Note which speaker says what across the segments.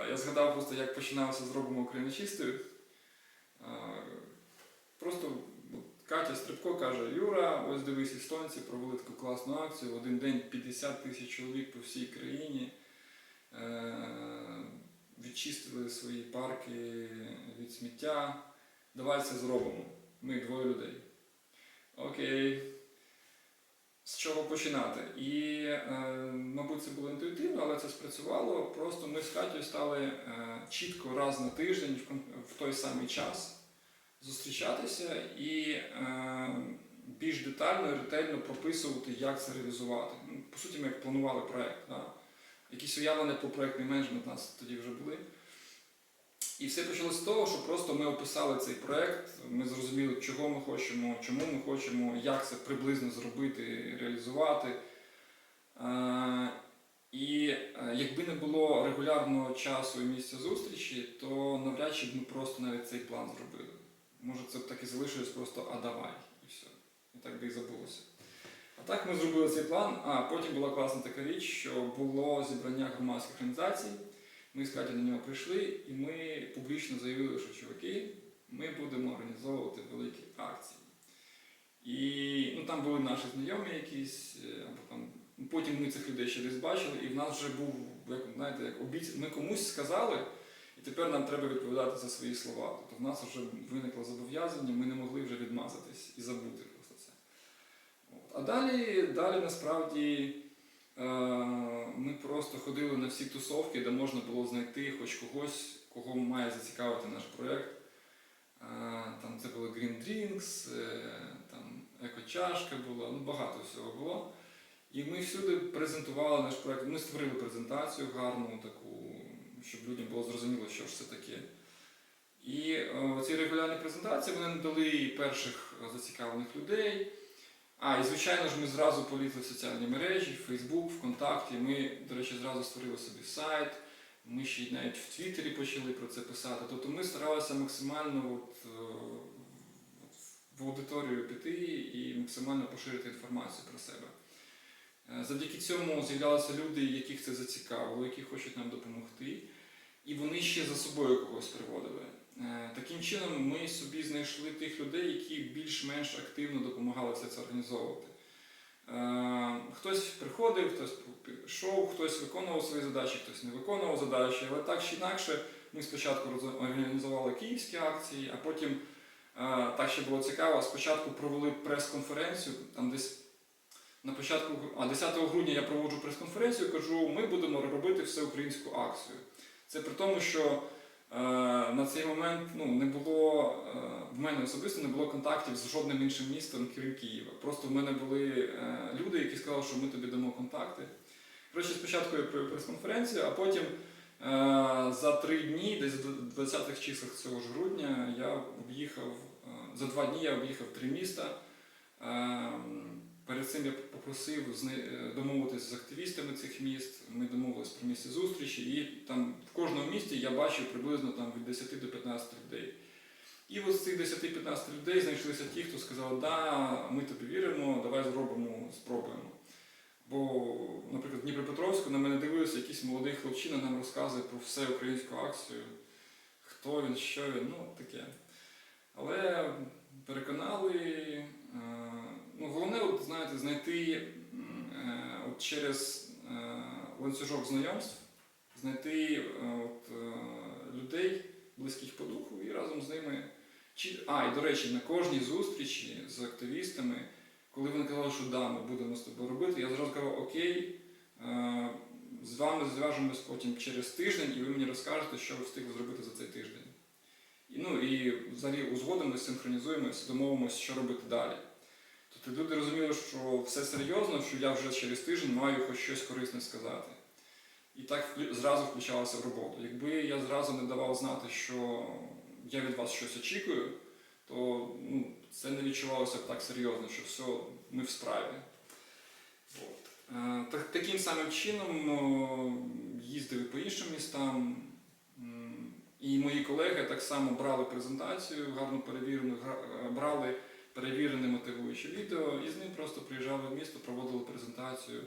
Speaker 1: Да, я згадав просто, як починалося зробимо Україну чистою. Просто Катя Стрибко каже: Юра, ось дивись, естонці провели таку класну акцію. В один день 50 тисяч чоловік по всій країні е, відчистили свої парки від сміття. Давай це зробимо. Ми двоє людей. Окей. З чого починати? І, е, мабуть, це було інтуїтивно, але це спрацювало. Просто ми з Катєю стали е, чітко раз на тиждень в, той самий час зустрічатися і е, більш детально і ретельно прописувати, як це реалізувати. Ну, По суті, ми як планували проект. Да? Якісь уявлення по проектний менеджмент у нас тоді вже були. І все почалося з того, що просто ми описали цей проект, ми зрозуміли, чого ми хочемо, чому ми хочемо, як це приблизно зробити, реалізувати. Е, І е, якби не було регулярного часу і місця зустрічі, то навряд чи б ми просто навіть цей план зробили. Може, це б так і залишилось просто а давай, і все. І так би і забулося. А так ми зробили цей план, а потім була класна така річ, що було зібрання громадських організацій. Ми з Катю на нього прийшли, і ми публічно заявили, що чуваки, ми будемо організовувати великі акції. І ну, там були наші знайомі якісь, е, або там. ну, Потім ми цих людей ще десь бачили, і в нас вже був, як, знаєте, як обіц... ми комусь сказали, і тепер нам треба відповідати за свої слова. Тобто в нас вже виникло зобов'язання, ми не могли вже відмазатись і забути просто це. От. А далі, далі насправді ми просто ходили на всі тусовки, де можна було знайти хоч когось, кого має зацікавити наш проєкт. Е, Там це були Green Drinks, е, там екочашка була, ну багато всього було. І ми всюди презентували наш проєкт. Ми створили презентацію гарну, таку, щоб людям було зрозуміло, що ж це таке. І е, ці регулярні презентації вони надали перших е, зацікавлених людей. А, і звичайно ж, ми зразу полізли в соціальні мережі, в Facebook, ВКонтакті. Ми, до речі, зразу створили собі сайт. Ми ще навіть в Твіттері почали про це писати. Тобто ми старалися максимально от, е, в аудиторію піти і максимально поширити інформацію про себе. Е, Завдяки цьому з'являлися люди, яких це зацікавило, які хочуть нам допомогти, і вони ще за собою когось приводили. Е, Таким чином, ми собі знайшли тих людей, які більш-менш активно допомагали все це організовувати. Е, Хтось приходив, хтось пішов, хтось виконував свої задачі, хтось не виконував задачі, але так чи інакше ми спочатку організували київські акції, а потім е, так ще було цікаво. Спочатку провели прес-конференцію, там десь на початку, а 10 грудня я проводжу прес-конференцію, кажу, ми будемо робити всеукраїнську акцію. Це при тому, що на цей момент ну, не було, е, в мене особисто не було контактів з жодним іншим містом, крім Києва. Просто в мене були е, люди, які сказали, що ми тобі дамо контакти. Коротше, спочатку я провів прес-конференцію, а потім е, за три дні, десь до 20-х числах цього ж грудня, я об'їхав, е, за два дні я об'їхав три міста. Е, Перед цим я попросив е, домовитися з активістами цих міст. Ми домовилися про місце зустрічі, і там в кожному місті я бачив приблизно там від 10 до 15 людей. І от з цих 10-15 людей знайшлися ті, хто сказав, да, ми тобі віримо, давай зробимо, спробуємо. Бо, наприклад, в Дніпропетровську на мене дивився якийсь молодий хлопчина, нам розказує про все українську акцію, хто він, що він, ну таке. Але переконали. е, Ну, головне, от, знаєте, знайти е, от через е, ланцюжок знайомств, знайти е, от, е, людей, близьких по духу, і разом з ними. А, і до речі, на кожній зустрічі з активістами, коли вони казали, що да, ми будемо з тобою робити, я зразу казав, окей, е, з вами зв'яжемось потім через тиждень, і ви мені розкажете, що ви встигли зробити за цей тиждень. І, ну, і взагалі узгодимося, синхронізуємося, домовимося, що робити далі. Тобто люди розуміли, що все серйозно, що я вже через тиждень маю хоч щось корисне сказати. І так зразу включалося в роботу. Якби я зразу не давав знати, що я від вас щось очікую, то ну, це не відчувалося б так серйозно, що все, ми в справі. От. Е, так, таким самим чином їздив по іншим містам. І мої колеги так само брали презентацію, гарно перевірену, е, брали перевірене мотивуюче відео, і з ним просто приїжджали в місто, проводили презентацію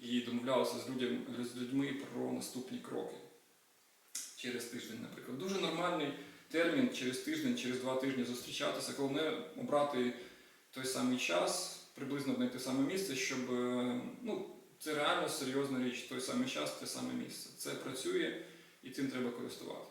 Speaker 1: і домовлялися з, людям, з людьми про наступні кроки. через тиждень, наприклад. Дуже нормальний термін через тиждень, через два тижні зустрічатися. Головне обрати той самий час, приблизно в те саме місце, щоб е, ну, це реально серйозна річ, той самий час, те саме місце. Це працює і цим треба користуватися.